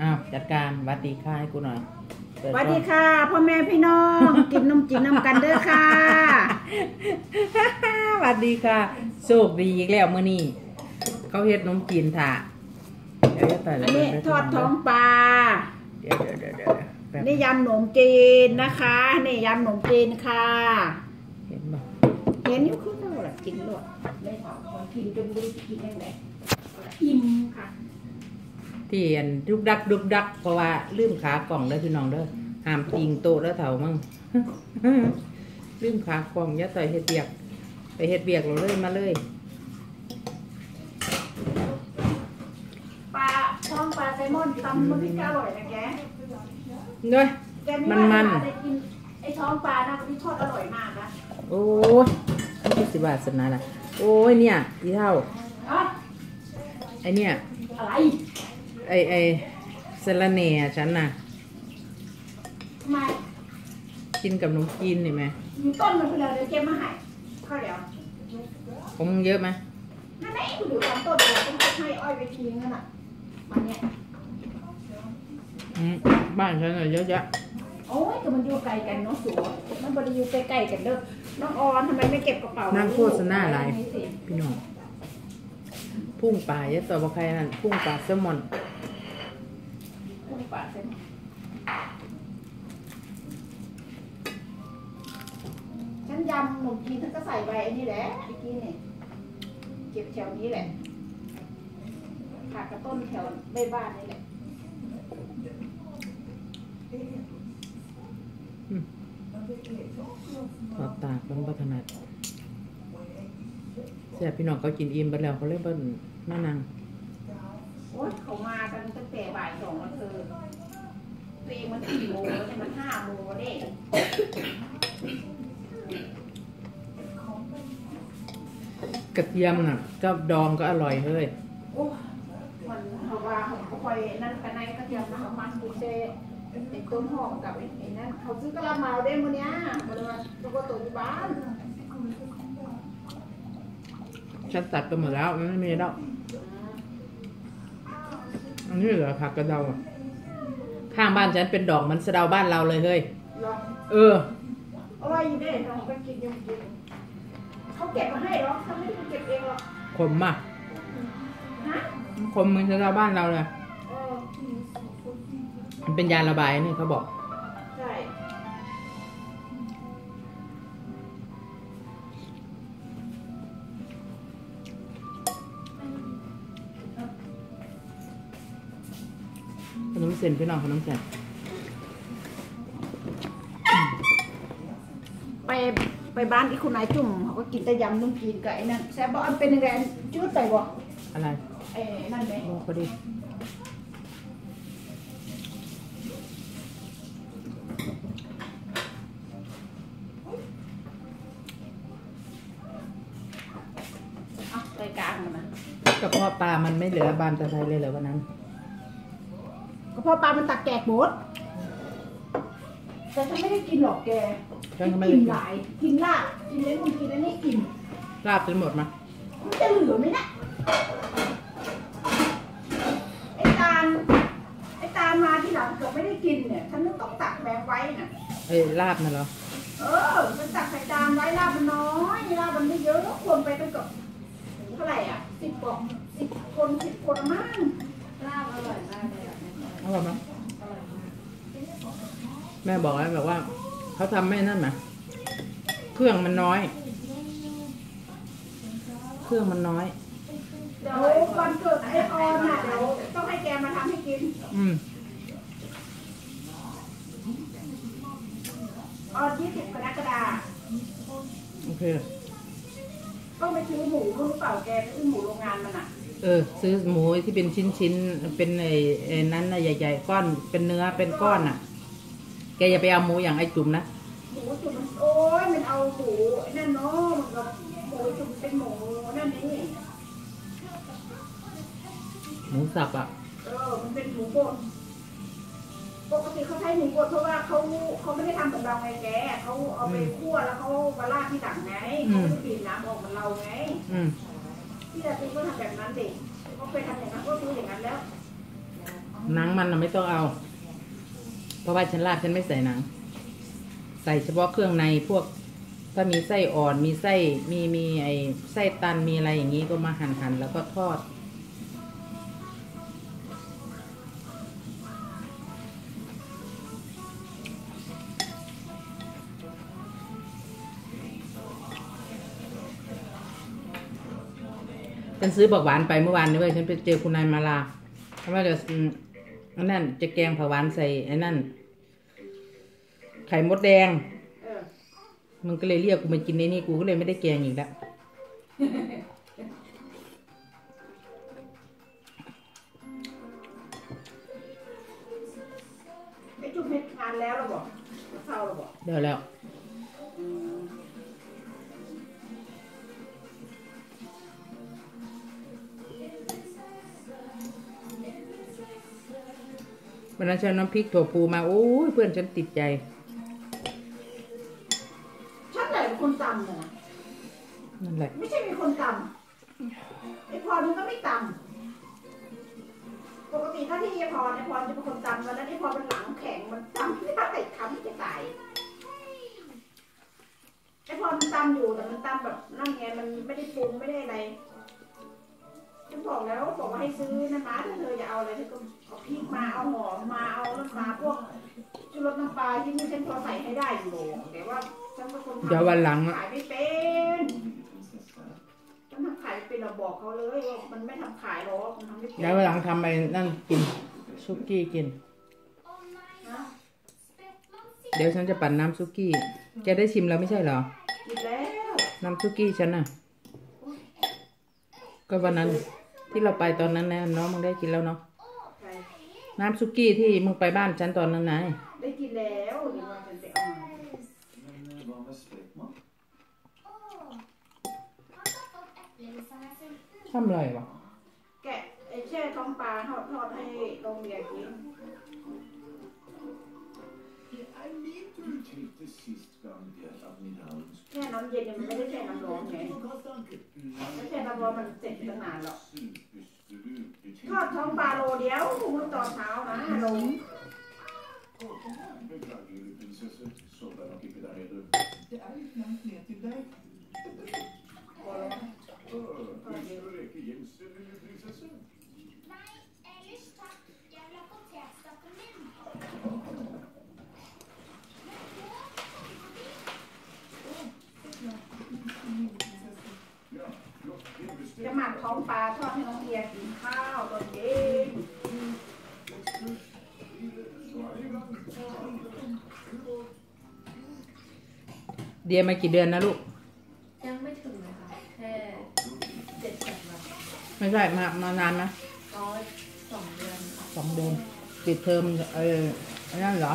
อ้าวจัดการหวัดดีค่ะให้กูหน่อยเปิสกล้วัองสดีค่ะพ่อแม่พี่น้อง กินนมจีนน้ำกันเด้อค่ะ หวัดดีค่ะโชคดีอีกแล้วมื้อนี้เขาเฮ็ดนมจีนถ่าเดี๋ยวจะใส่อันนี้ทอดท้องปลาเดี๋ยวเดี๋ยวเดี๋ยวเดี๋ยวแป๊บนี่ยำหนมจีนนะคะนี่ยำหนมจีนค่ะ เห็นบ่เห็นอยู่คือเท่าไหร่กินด้วยได้ถามคนกินจนรู้จะกินยังไงอิ่มค่ะ ที่อันดุกดักดุกดัก เพราะว่าลืมขากล่องเด้อพี่น้องเด้อห้ามปิงโตะเด้อเถ่ามั่งลืมขากล่องอย่าต่อยเฮ็ดเบียก ไปเฮ็ดเบียกเราเลยมาเลยปลาท้องปลาไซมอนตำมันที่อร่อยนะแกเด้ยแกไมันมันว่าได้กินไอ้ท้องปลานะที่ทอดอร่อยมากนะโอ้ยนี่สิบาทสนาละโอ้ยเนี่ยอีเท่าอ๋อไอเนี่ยอะไร ไอไอสะระเน่อะฉันน่ะทำไมกินกับนมจีนเห็นไหมมีต้นมันเพื่อเดี๋ยวเก็บมาให้ข้าวเดี๋ยวผมเยอะไหมนั่นแหละคุณดูตามต้นเลยต้องให้อ้อยไปทิ้งนั่นน่ะมันเนี่ยอืมบ้านฉันอะเยอะแยะโอ้ยแต่มันอยู่ไกลกันเนาะสูมันบริอยู่ใกล้ๆกันเด้อน้องออนทำไมไม่เก็บกระเป๋านั่นั่งโฆษณาอะไรพี่น้องพุ่งป่าเยอะต่อบ่ใครนั่นพุ่งป่าแซลมอน กุ้งปลาเส้นฉันยำขนมจีนฉันก็ใส่ใบไอ้นี่แหละเมื่อกี้เนี่ยเก็บแถวนี้แหละผักกระต้นแถวใบบ้านนี่แหละถอดตากมันบัถนัดเสียพี่น้องเขากินอิ่มไปแล้วเขาเลยเบิ้ลมานั่ง โอ๊ยเขามากันตั้งแต่บ่ายสองแล้วเธอตัวเองมันสี่โมงแล้วเนี่ยมันห้าโมงแล้วเนี่ยกระเทียมน่ะก็ดองก็อร่อยเฮ้ยโอ้มันเขาว่าเขาคอยนั่นกันในกระเทียมนะเขามันปูเซไอ้ต้นหอมกับไอ้ไอ้นั่นเขาซื้อกระเมาได้มื้อเนี้ยมาเลยว่าตัวก็ตัวอยู่บ้าน ฉันตัดไปหมดแล้วมันไม่มีแล้ว อันนี้เหลือผักกระเดาอะข้างบ้านฉันเป็นดอกเหมันสะเดาบ้านเราเลยเฮ้ยลองเอออร่อยอยู่เด้เราก็กินยังกินเขาเก็บมาให้หรอเขาไม่ได้เก็บเองหรอกขมอะฮะขมเหมือนสะเดาบ้านเราเลยเออมันเป็นยาระบายนี่เขาบอก ส้นพี่น้องขนมเส้นไปไปบ้านที่คุณนายจุ่มเขาก็กินแต่ยำนุ่มจีนกับไอ้นั่นแซ่บบ่อันเป็นยังไงจืดไปบ่อะไรไอ้นั่นไหมบอกพอดีอะรายการมันนะกระเพาะปลามันไม่เหลือบานตะไทยเลยเหรอวันนั้น ก็เพราะปลามันตักแกกหมดแต่ฉันไม่ได้กินหรอกแกฉันก็ไม่ได้กินกินหลายกินลาบกินเล้งมึงกินอันนี้อิ่มลาบจนหมดมามันจะเหลือไหมนะไอ้ตาลไอ้ตาลมาที่หลังเกือบไม่ได้กินเนี่ยฉันต้องตักแบงไว้น่ะเอ้ยลาบน่ะเหรอเออมันตักใส่จานไว้ลาบมันน้อยลาบมันไม่เยอะคนไปตั้งเกับเท่าไหร่อะสิบกล่องสิบคนสิบคนมั้งลาบอร่อยมากเลย อะอร่อยไหมแม่บอกแล้วแบบว่าเขาทำไม่นั่นไหมเครื่องมันน้อย เครื่องมันน้อย เดี๋ยววันเกิดไอออนน่ะเดี๋ยวต้องให้แกมาทำให้กิน อืมออนยี่สิบกรกฎาคมโอเค ต้องไปซื้อหมูรู้หรือเปล่าแกไปซื้อหมูโรงงานมันอะ เออ ซื้อหมูที่เป็นชิ้นชิ้นๆเป็นไอ้ไอ้นั้นนะใหญ่ๆก้อนเป็นเนื้อเป็นก้อนอะ แกอย่าไปเอาหมูอย่างไอ้จุ่มนะหมูจุ่มมันโอ้ยมันเอาหมูไอ้นั่นเนาะมันก็หมูจุ่มเป็นหมูนั่นนี่หมูสับอะเออมันเป็นหมูบดปกติเขาใช้หมูบดเพราะว่าเขาเขาไม่ได้ทำเหมือนเราไงแกเขาเอาไปคั่วแล้วเขามาราดที่หลังไงเขาไม่ได้บีบน้ำออกเหมือนเราไง อืม ที่เราซื้อก็ทำแบบนั้นดิเขาเคยทำอย่างนั้นก็ซื้ออย่างนั้นแล้วหนังมันน่ะไม่ต้องเอา เพราะว่าฉันลาบฉันไม่ใส่หนัง ใส่เฉพาะเครื่องในพวก ถ้ามีไส้อ่อนมีไส้มีมีไอไส้ตันมีอะไรอย่างนี้ก็มาหั่นหั่นแล้วก็ทอด ฉันซื้อบอกหวานไปเมื่อวานนี้เว้ยฉันไปเจอคุณนายมาลาเพราะว่าจะอืมอันนั้นจะแกงผักหวานใส่ไอ้นั่น ไข่มดแดงเออมันก็เลยเรียกกูมากินในนี่กูก็เลยไม่ได้แกงอีกแล้วำพริกถั่วพูมา โอ้ยเพื่อนฉันติดใจฉันไหนเป็นคนตำเนี่ยนะนั่นแหละไม่ใช่เป็นคนตำไอ้พรมันก็ไม่ตำปกติถ้าที่ไอ้พรไอ้พรจะเป็นคนตำแล้วไอ้พรมันหลังแข็งมันตำไม่ได้คำที่จะตายไอ้พรมันตำอยู่แต่มันตำแบบนั่นไงมันไม่ได้ปรุงไม่ได้อะไร ฉันบอกแล้วบอกว่าให้ซื้อนะคะถ้าเธอจะเอาอะไรเธอก็เอาพริกมาเอาหอมมาเอาน้ำปลาพวกชูรสน้ำปลาที่นี่ฉันพอใส่ให้ได้อยู่แต่ว่าฉันเป็นคนทำเดี๋ยววันหลังอะขายไม่เป็นมันทำขายไม่เป็นเราบอกเขาเลยว่ามันไม่ทำขายหรอกมันทำไม่เป็นแล้ววันหลังทำไปนั่นกินซุกี้กิน นะเดี๋ยวฉันจะปั่นน้ำซุกี้ แกได้ชิมแล้วไม่ใช่เหรอ กินแล้วน้ำซุกี้ฉันน่ะ ก็วันนั้น ที่เราไปตอนนั้นนะน้องมึงได้กินแล้วเนาะใช่น้ำซุกี้ที่มึงไปบ้านฉันตอนนั้นไงได้กินแล้วเดี๋ยวว่าฉันไปเอามา Men eh, vad med spräckmat? ทำอะไรวะแกะไอ้แช่ท้องปลาทอดทอดให้โรงเรียนกิน Du tänkte sist gången att min hand แช่น้ำเย็นเนี่ยมันไม่ได้แช่น้ำร้อนไงถ้าแช่น้ำร้อนมันเสร็จตั้งนานแล้ว superstrut. ทอดท้องปลาโลเดียวเมื่อตอนเช้านะลง Beklagar du prinsessa, sådan och icke där är du. Det är ju knappt ner till dig. พอแล้ว Kanske du leker Jensen eller prinsessa? Ja, förlåt, det är จะ bestämt. หมักท้องปลาทอดให้น้องเรียนกินข้าวตอนเย็น เดียมากี่เดือนนะลูก ยังไม่ถึงเลยค่ะแค่เจ็ดแปดวันไม่ใช่มามานานนะร้อยสองเดือนค่ะ สองเดือนปิดเทอมเอออันนั่นเหรอ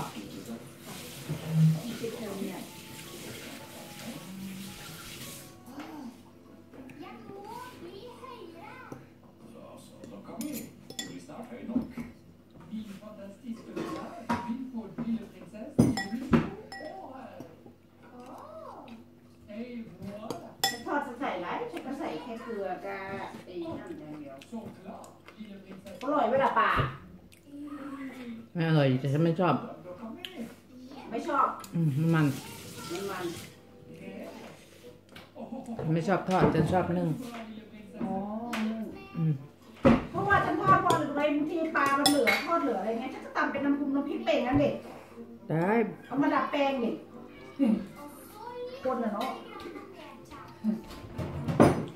ชอบ Då kom in. ไม่ชอบ อืมมัน มันมันฉันไม่ชอบทอดฉันชอบนึ่งอ๋ออืมเพราะว่าฉันทอดพอหรืออะไรบางทีปลามันเหลือทอดเหลืออะไรเงี้ยฉันก็ตำเป็นน้ำพุน้ำพริกเป่งนั่นเด็กได้เอามาดับแปลงเด็กคนน่ะเนาะ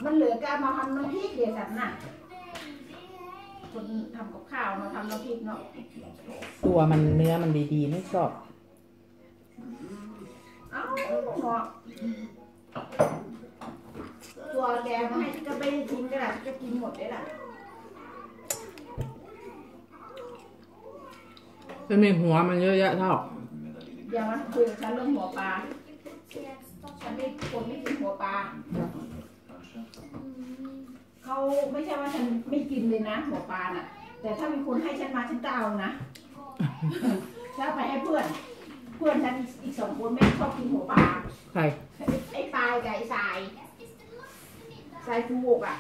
มันเหลือก็เอามาทำน้ำพริกเดี๋ยวฉันน่ะ คนทำกับข้าวเนาะทำน้ำพริกเนาะตัวมันเนื้อมันดีๆไม่ชอบเอ้าเนาะตัวแกมาให้ฉันก็ไม่ได้ทิ้งก็ได้ฉันก็กินหมดได้แหละจะมีหัวมันเยอะแยะเท่าอย่ามาคุยกับฉันเรื่องหัวปลาฉันไม่คนไม่กินหัวปลา เขาไม่ใช่ว่าฉันไม่กินเลยนะหัวปลาน่ะ แต่ถ้ามีคนให้ฉันมาฉันจะเอานะถ้าไปให้เพื่อน เพื่อนฉันอีกสองคนไม่ชอบกินหัวปลาใครไอ้ปลายกับไอ้ทรายทรายฟูกอะ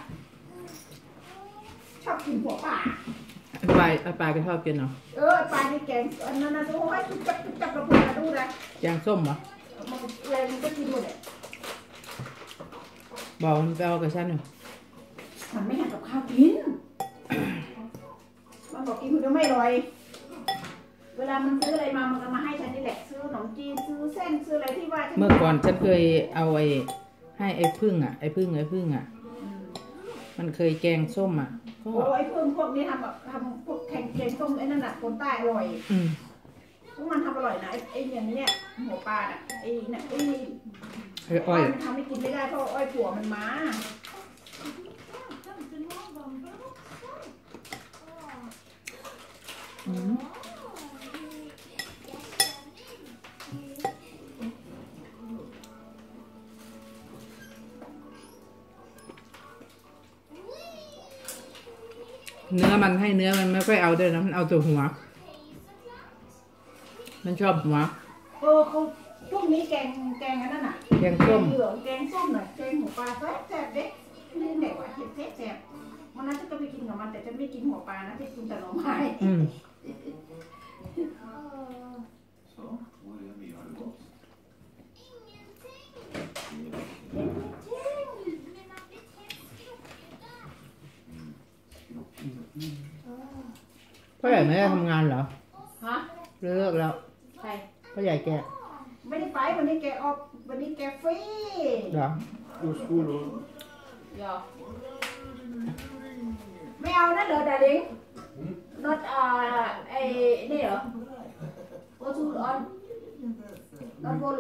ชอบกินหัวปลาไปปลายเอาปลายก็ชอบกินเนาะเออปลาในแกงอันนั้นนะโอ้ยจุ๊บจับจุ๊บจับระเบิดดูนะแกงส้มเหรอมันอะไรมันก็กินหมดเลยบอกมันไปเอากับฉันหน่อย มันไม่หันกับข้าวกิน มันบอกกินคุณจะไม่อร่อย เวลามันซื้ออะไรมามันก็มาให้ฉันนี่แหละซื้อขนมจีนซื้อเส้นซื้ออะไรที่ว่าฉัเมื่อก่อนฉันเคยเอาไอ้ให้ไอ้พึ่งอะไอ้พึ่งไอ้พึ่งอะ มันเคยแกงส้มอะก็โอ้ยเพิ่มพวกนี้ทำแบบทำพวกแข่งแกงส้มไอ้นั่นน่ะคนใต้อร่อยอืมพวกมันทำอร่อยนะไอ้ไอ้อย่างเนี้ยหัวปลาอะไอ้เนี่ยไอ้ไอ้อ้อยมันทำให้กินไม่ได้เพราะอ้อยผัวมันมาอืม เนื้อมันให้เนื้อมันไม่ค่อยเอาด้วยนะมันเอาแต่หัว มันชอบหัวเออเขาพวกนี้แกงแกงอันนั้นน่ะแกงส้มเหลืองแกงส้มหน่อยแกงหัวปลาแซ่บแซ่บเด็ก นหัวปลานะฉันกินแต่หน่อไม้อืมพ่อใหญ่ไม่ได้ทำงานเหรอฮะเลิกแล้วใครพ่อใหญ่แกไม่ได้ไปวันนี้แกออกวันนี้แกฟรีเหรอ God skolor. ยอไม่เอานะเหรอ ดาริงนอตอ่าไอ้นี่เหรอวอทูออนนอตว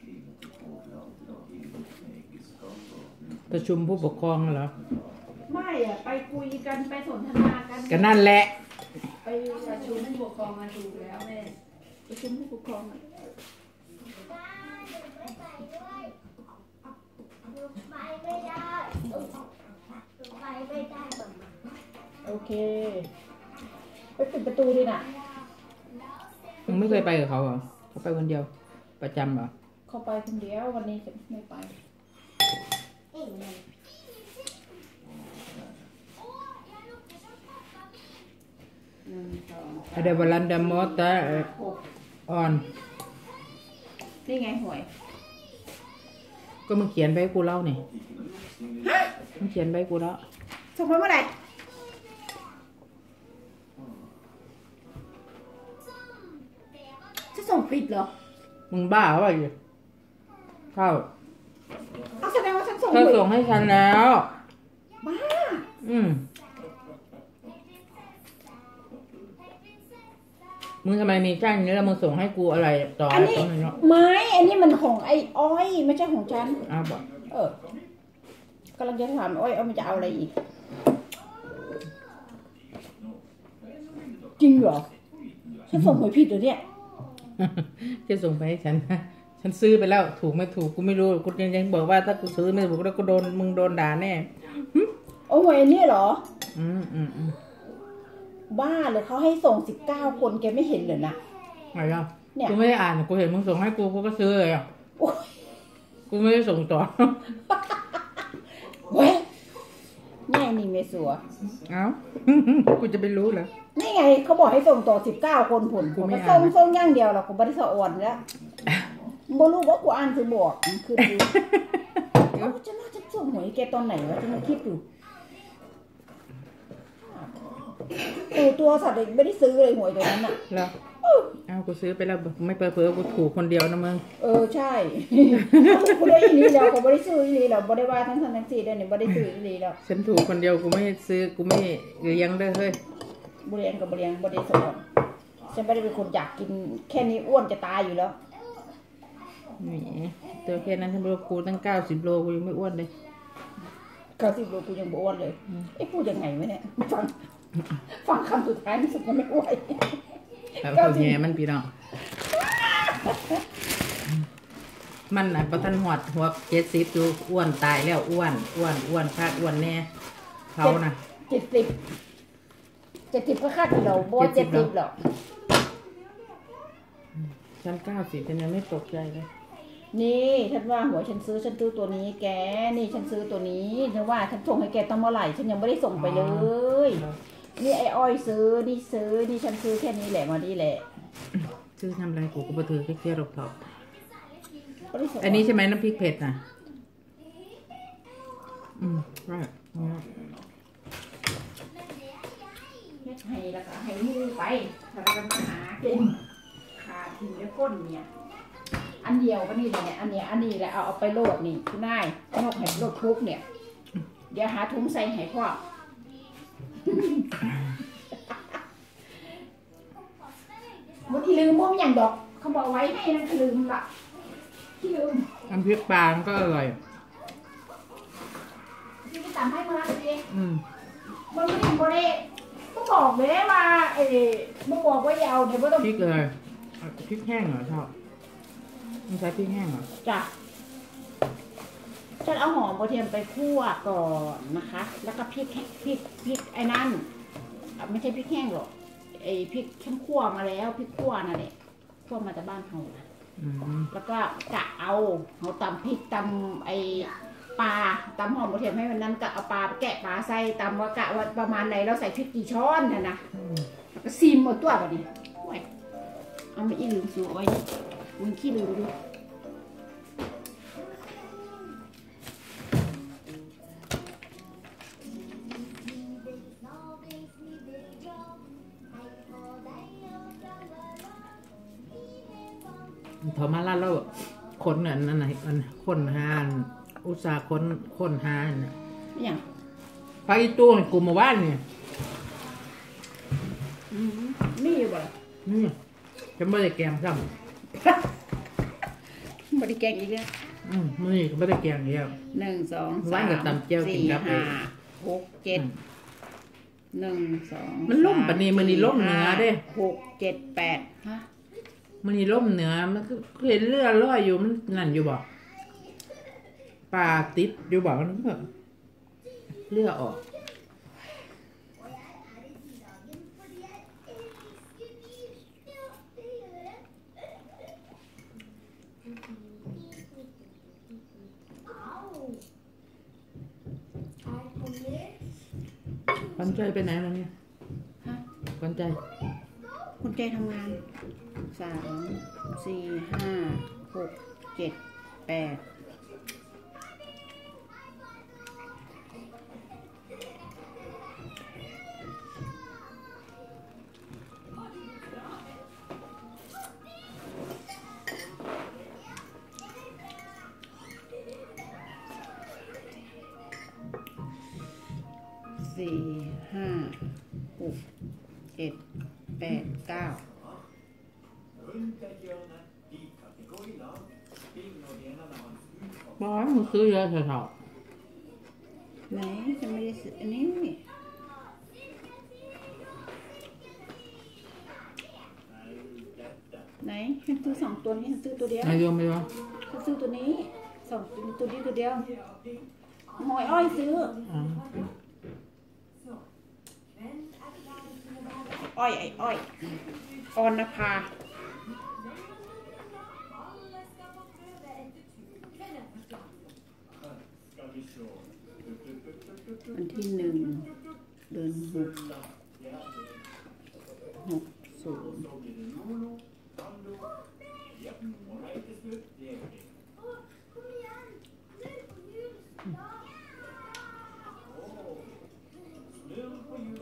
svinnet i fåglar idag i äggenskap och ประชุมผู้ปกครองเหรอ ไม่อะไปคุยกันไปสนทนากัน ก็นั่นแหละ ไปปประระชุชุมมผู้ปกครองมาดูแล้วแม่ประชุมผู้ปกครองอะ ไปไม่ได้ ไปไม่ได้แบบโอเค ไปปิดประตูดิน่ะมึงไม่เคยไปกับเขาเหรอเขาไปคนเดียว ประจำเหรอเขาไปคนเดียววันนี้จะไม่ไปหนึ่งสอง Ada Valanda Mota หกออน นี่ไงหวย ก็มึงเขียนไปให้กูเล่าเนี่ยมึงเขียนไปให้กูแล้ว ส่งไปเมื่อไหร่จะส่งผิดเหรอ มึงบ้าเปล่าอยู่เข้าเอาแสดงว่าฉันส่งเธอผิดส่งให้ฉันแล้ว บ้า อืมมึงทำไมมีแค่นี้แล้วมึงส่งให้กูอะไรต่ออัอะนไรนี้ต่อไหนเนาะไม้อันนี้มันของไอ้อ้อย ไม่ใช่ของฉัน อ้าวบอก เออ กำลังจะถามอ้อยเอามันจะเอาอะไรอีก จริงเหรอฉันส่งหวยผิดเหรอเนี่ยจะส่งไปให้ฉันฉันซื้อไปแล้วถูกไม่ถูกกูไม่รู้กูยังยังบอกว่าถ้ากูซื้อไม่ถูกแล้วกูโดนมึงโดนด่าแน่โอ้หวยอันนี้เหรอ อืมอืมอืมบ้าเลยเขาให้ส่งสิบเก้าคนแกไม่เห็นเลยนะไงอะเนี่ยกูไม่ได้อ่านกูเห็นมึงส่งให้กูกูก็ซื้อเลยอะโอ้ยกูไม่ได้ส่งต่อ เว้ยนี่นี่เมสัว เอ้า กูจะไปรู้เหรอ นี่ไงเขาบอกให้ส่งต่อสิบเก้าคนผลกูผมไม่ก็อ่านส่งส่งอย่างเดียวหรอกกูไม่ได้สะอ่อนแล้วบรู้ว่ากูอ่านคือบอกมันคือดูเอ้าจะน่าจะส่งหวยแกตอนไหนวะจะมาคิดดูเออตัวสัตว์เด็กไม่ได้ซื้อเลยหวยตัวนั้นอะแล้ว เอ้ากูซื้อไปแล้วไม่เปิดเผลอๆกูถูกคนเดียวนะมึง เออใช่กูได้อีนี้แล้วกูไม่ได้ซื้ออีนี้แล้วไม่ได้ว่าทั้งทั้งทั้งสี่เดือนนี่ไม่ได้ซื้ออีนี้แล้วฉันถูกคนเดียวกูไม่ซื้อกูไม่เลี้ยงด้วยเฮ้ยบริเวณกับบริเวณบริเวณสอนฉันไม่ได้เป็นคนอยากกินแค่นี้อ้วนจะตายอยู่แล้วแหมตัวแค่นั้นฉันบอกกูตั้งเก้าสิบโลกูยังไม่อ้วนเลยเก้าสิบโลกูยังบอ้วนเลยไอ้พูดยังไงวะเนี่ยฟังฟังคำสุดท้ายรู้สึกยังไม่ไหว แล้วเขาแย่มันพี่น้อง มันน่ะประทันหอดหัวเจ็ดสิบอยู่อ้วนตายแล้วอ้วนอ้วนอ้วนคาดอ้วนแน่เขาน่ะเจ็ดสิบเจ็ดสิบก็คาดอยู่แล้วบอเจ็ดสิบหรอกฉันเก้าสิบฉันยังไม่ตกใจเลยนี่ฉันว่าหัวฉันซื้อฉันซื้อตัวนี้แก นี่ฉันซื้อตัวนี้ฉันว่าฉันส่งให้แกตั้งเมื่อไหร่ฉันยังไม่ได้ส่งไปเลย นี่ไอ้อ้อยซื้อ นี่ซื้อ นี่ฉันซื้อแค่นี้แหละมานี่แหละชื่อทำอะไรกูก็บ่ถือแค่แค่รบทอบไม่ได้ส่งอันนี้ใช่ไหมน้ำพริกเผ็ดน่ะ อืมใช่เฮ็ดให้แล้วก็ให้มือไปถ้าเราจะมาหากินขาดทิ้งแล้วก้นเนี่ย อันเดียวก็นี่เลยเนี่ยอันเนี้ยอันนี้แหละเอาเอาไปโลดนี่คุณนายนกให้โลดทุกเนี่ย เดี๋ยวหาถุงใส่ให้พ่อ วันนี้ลืมว่าอย่างดอก เขาบอกไว้ให้นั่นคือลืมละที่ลืมน้ำพริกปลามันก็อร่อยที่ไปตามให้มาเลยอืมมันไม่ได้บริก็บอกเลยว่าเออมึงบอกว่าอย่าเอาเดี๋ยวไม่ต้องพริกเลยเอาพริกแห้งเหรอชอบมันใช้พริกแห้งเหรอจ้ะ ฉันเอาหอมกระเทียมไปคั่วก่อนนะคะ แล้วก็พริกแห้งพริกพริกไอ้นั่นอะไม่ใช่พริกแห้งหรอกไอ้พริกเข้มคั่วมาแล้วพริกคั่วนั่นแหละคั่วมาจากบ้านเขาอืมแล้วก็กะเอาเขาตำพริกตำไอ้ปลาตำหอมกระเทียมให้มันนั้นกะเอาปลาแกะปลาใส่ตำว่ากะว่าประมาณไหนเราใส่พริกกี่ช้อนนะนะแล้วก็ซีมหมดตัวแบบนี้โอ้ยเอามาอีลืมสูเอาไว้นี่มึงขี้ลืมดู เถามาลาดแล้วคนอันนั้นไหนะอันคนหาอันอุตสาห์คนคนหาอันน่ะนี่อย่างไปอีตัวนี่กูมาว่านเนี่ยอืมนี่อยู่บ่ล่ะนี่ฉันไม่ได้แกงซ้บริแกงอีกแล้วำอืมมื้อนี่ก็ไม่ได้แกงเดียวหนึ่งสองไว้สามกับตำเจียวกินสี่กับไอ้ห้าหกเจ็ดหนึ่งสองมันล่มสาปะนี่มันนี่ล่มเหนือเด้หกเจ็ดแปดฮะ มันนี่ล่มเหนือมันก็เห็นเลือดลอยอยู่มันนั่นอยู่บอกปลาติดอยู่บอกมันก็เลือดออกขวัญใจไปไหนแล้วเนี่ยฮะขวัญใจคุณใจทำงาน สามสี่ห้าหกเจ็ดแปด เยอะเถอะไหนจะไม่ได้ซื้ออันนี้ไหนฉันซื้อสองตัวนี้ฉันซื้อตัวเดียวนายโยมไปวะฉันซื้อตัวนี้สองตัวตัวนี้ตัวเดียวหอยอ้อยซื้ออ๋ออ้อยไอ้อ้อยออนนภา วันที่หนึ่งเดือนหกหกศูนย์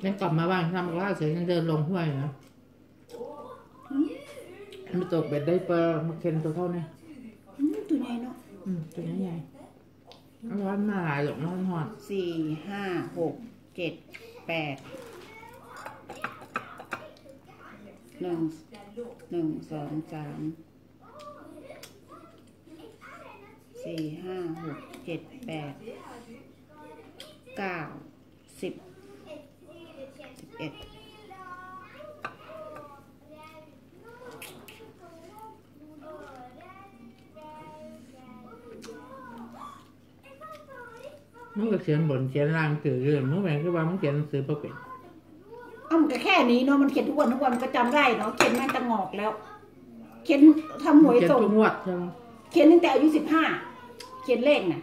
แล้วกลับมาบ้านทำกับข้าวเสร็จยังเดินลงห้วยนะมันตกเบ็ดได้ปลามาเค็นตัวเท่านี้อืมตัวใหญ่เนาะอืมตัวนี้ใหญ่ ร้อนมาหลายหรอกร้อนหอดสี่ห้าหกเจ็ดแปดหนึ่งหนึ่งสองสามสี่ห้าหกเจ็ดแปดเก้าสิบสิบเอ็ด มึงก็เขียนบนเขียนล่างตื่อเรื่องมึงแม่งคือว่ามึงเขียนหนังสือบ่เป็นเอ้ามันก็แค่นี้เนาะมันเขียนทุกวันทุกวันมันก็จำได้เนาะเขียนแม่งตะงอกแล้ว เขียนทำหวยเขียนส่ง ทุกงวดใช่ไหมเขียนตั้งแต่อายุสิบห้า เขียนเลขน่ะ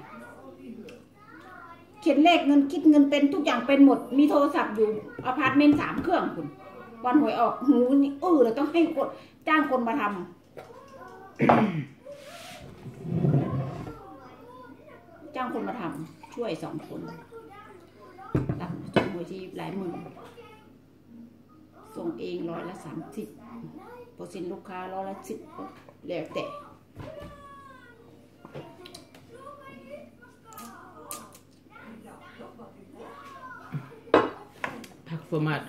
เขียนเลขเงินคิดเงินเป็นทุกอย่างเป็นหมด มีโทรศัพท์อยู่อพาร์ตเมนต์สามเครื่องคุณ วันหวยออกหูนี่เออเราต้องให้คนจ้างคนมาทำจ้างคนมาทำ ช่วยสองคนรับส่งหวยที่หลายหมื่นส่งเองร้อยละสามสิบเปอร์เซ็นต์ลูกค้าร้อยละสิบแล้วแต่พักฟอร์มัต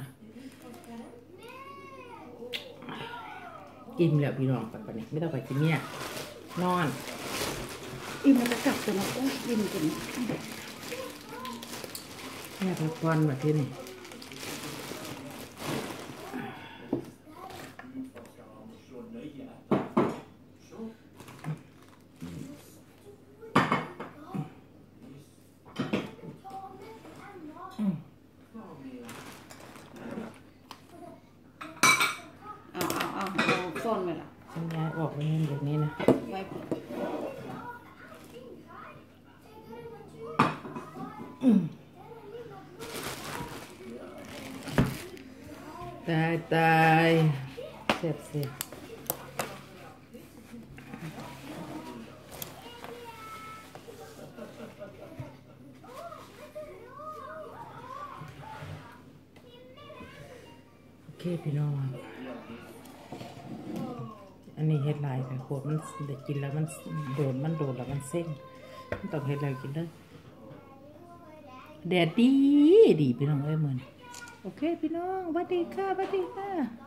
อิ่มแล้วพี่น้องไปปะเนี่ยไม่ต้องไปกินเนี่ยนอน อิ่มแล้วก็กลับตัวนะโอ้ยอิ่มจน แม่พักผ่อนมาที่นี่เอาเอาเอาซ่อนไว้ละฉันย้ายออกไปเงินแบบนี้นะไว้ ตายตายเสียบเสียบโอเคพี่น้อง อันนี้เฮ็ดลายค่ะโคตรมันเด็กกินแล้วมันโดนมันโดนแล้วมันเส้นต้องเฮ็ดล้วกินเลยแดดดีดีพี่น้องเอ้ยเหมือน โอเคพี่น้องสวัสดีค่ะสวัสดีค่ะ